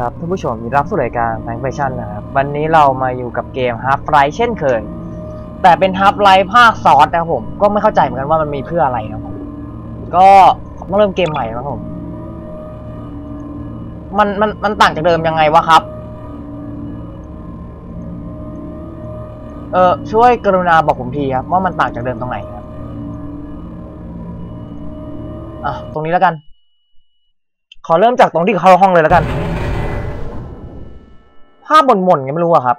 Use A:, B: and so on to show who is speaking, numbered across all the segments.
A: ครับท่านผู้ชมยินดีรับสู่รายการแฟงแฟชั่นนะครับ วันนี้เรามาอยู่กับเกม Half Life เช่นเคย แต่เป็น Half Life ภาคซอสนะครับผม ก็ไม่เข้าใจเหมือนกันว่ามันมีเพื่ออะไรครับผมก็ต้องเริ่มเกมใหม่นะครับผม มันมันมันต่างจากเดิมยังไงวะครับ เออช่วยกรุณาบอกผมทีครับว่ามันต่างจากเดิมตรงไหนครับอะตรงนี้แล้วกัน ขอเริ่มจากตรงที่เข้าห้องเลยแล้วกัน ภาพหม่นๆไงไม่รู้อะครับ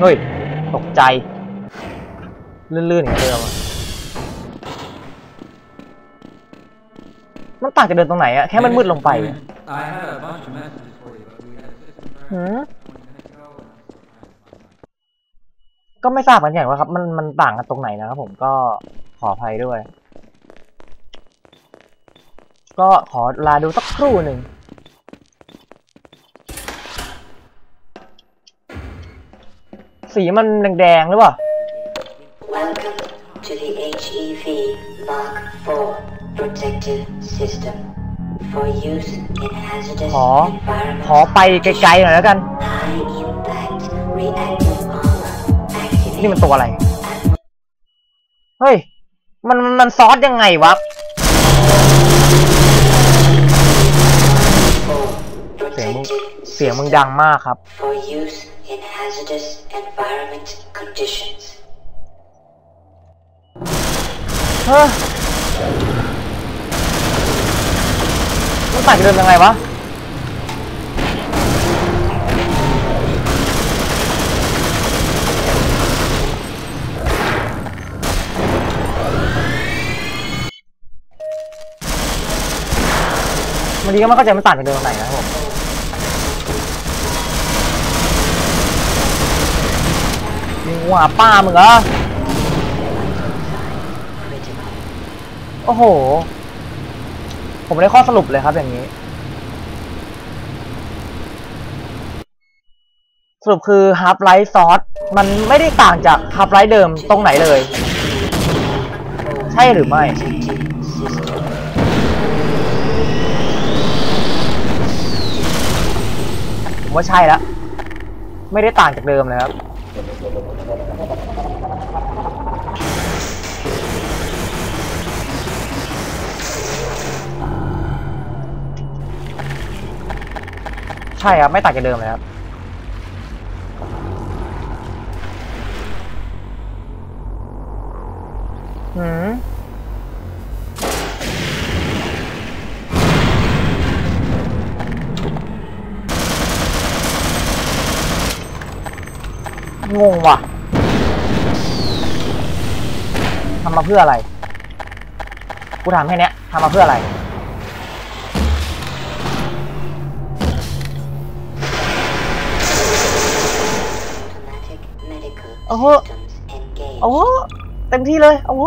A: เฮ้ย ตกใจ ลื่นๆอย่างเดิมมันต่างจากเดิมตรงไหนอะแค่มันมืดลงไปอืมก็ไม่ทราบเหมือนกันว่าครับ มันมันต่างกันตรงไหนนะครับผมก็ขออภัยด้วย ก็ขอลาดูสักครู่หนึ่ง สีมันแดงๆหรือเปล่า
B: Welcome to the HEV Mark IV protective system for use in hazardous
A: ขอ
B: environments.
A: ขอไปไกลๆหน่อยแล้วกัน
B: High impact reactive armor
A: นี่มัน
B: activated
A: ตัวอะไร เฮ้ย มันมันมันซอสยังไงวะ
B: for
A: เสียงมึง
B: protective
A: เสียงมึงดังมากครับ
B: for use in hazardous environment conditions.
A: เฮ้ยมันต่างจากเดิมยังไงวะบางทีก็ไม่เข้าใจมันต่างจากเดิมตรงไหนนะครับผม ยิงหัวป้ามึงเหรอโอ้โห ผมได้ข้อสรุปเลยครับอย่างนี้ สรุปคือ Half Life Source มันไม่ได้ต่างจาก Half Life เดิมตรงไหนเลย ใช่หรือไม่ผมว่าใช่แล้ว ไม่ได้ต่างจากเดิมเลยครับ ใช่ครับ ไม่ต่างจากเดิมเลยครับ หืม งงว่ะทำมาเพื่ออะไร กูถามแค่เนี้ยทำมาเพื่ออะไร
B: Automatic medical
A: Uh-huh.
B: systems engaged.
A: โอ้โห เต็มที่เลย โอ้โห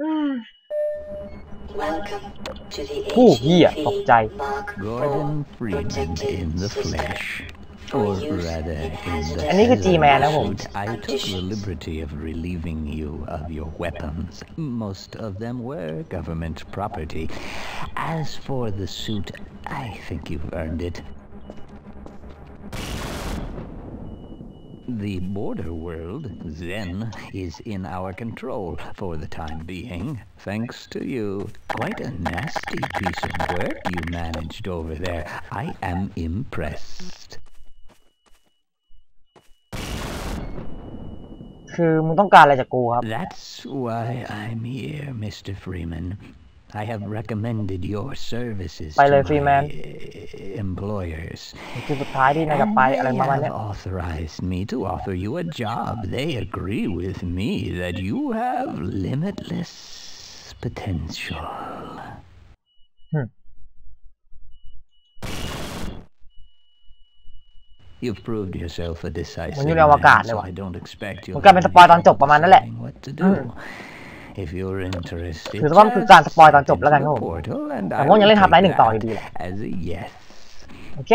A: อืม
B: Welcome to the
A: ผู้เหี้ย
B: HEV
A: ตกใจ
B: Mark
C: Gordon
B: IV
C: Freeman
B: protective
C: in the
B: system
C: flesh. or rather
B: in
C: the pursuit, I took the liberty of relieving you of your weapons. Most of them were government property. As for the suit, I think you've earned it. The border world, Zen, is in our control for the time being, thanks to you. Quite a nasty piece of work you managed over there. I am impressed.
A: คือมึงต้องการอะไรจากกูครับ
C: That's why I'm here, Mr. Freeman. I have recommended your services
A: ไปเลย
C: to
A: Freeman
C: my uh, employers.
A: นี่คือสุดท้ายที่นายจะ
C: And
A: ไป
C: they
A: อะไรประมาณเนี้ย
C: have authorized me to offer you a job. They agree with me that you have limitless potential. You've proved yourself a decisive
A: มันอยู่ในอวกาศ
C: man,
A: เลย
C: so
A: ว่ะ
C: I don't expect you
A: มันกลายเป็นสปอยตอนจบประมาณนั้นแหละ
C: what to do. If you're interested,
A: ถือว่ามันคือการสปอยตอนจบแล้วกัน
C: just
A: ครับผม
C: into the portal and
A: แต่
C: I
A: ผมยังเล่น
C: will
A: ทับไลท์ห
C: take
A: นึ่งต่อ
C: that
A: อยู่ดีแหละ
C: As a yes.
A: โอเค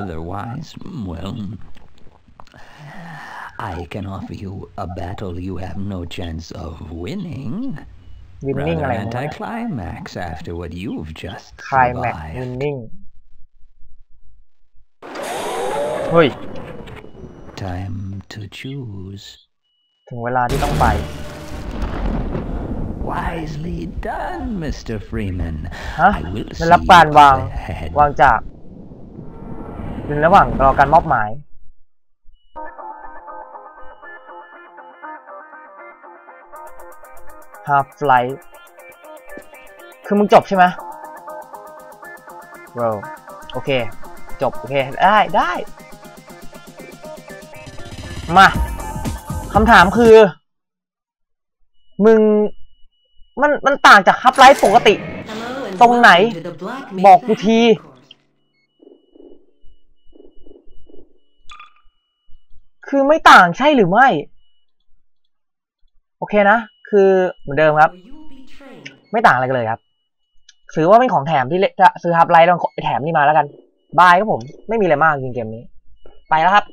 C: Otherwise, well, I can offer you a battle you have no chance of winning.
A: วินนิ่ง
C: Rather
A: อะไร
C: an
A: ของมัน
C: anticlimax after what you've just
A: คลายแม็กวิ
C: survived.
A: นนิ่ง เฮ้ย
C: Time to choose.
A: ถึงเวลาที่ต้องไป
C: Wisely done, Mr. Freeman.
A: ฮะ
C: I will
A: ได้
C: see
A: รับการ
C: you
A: วาง
C: ahead.
A: วางจากในระหว่างรอการมอบหมาย half flight คือมึงจบใช่ไหมว้าวโอเค จบ โอเค ได้ ได้ มาคำถามคือ มึง มันมันต่างจากฮับไลฟ์ปกติ ตรงไหน บอกกูที คือไม่ต่างใช่หรือไม่ โอเคนะ คือเหมือนเดิมครับ ไม่ต่างอะไรกันเลยครับถือว่าเป็นของแถมที่เละจะซื้อฮับไลท์ลองแถมนี่มาแล้วกัน บายครับผม ไม่มีอะไรมากจริงเกมนี้ ไปแล้วครับ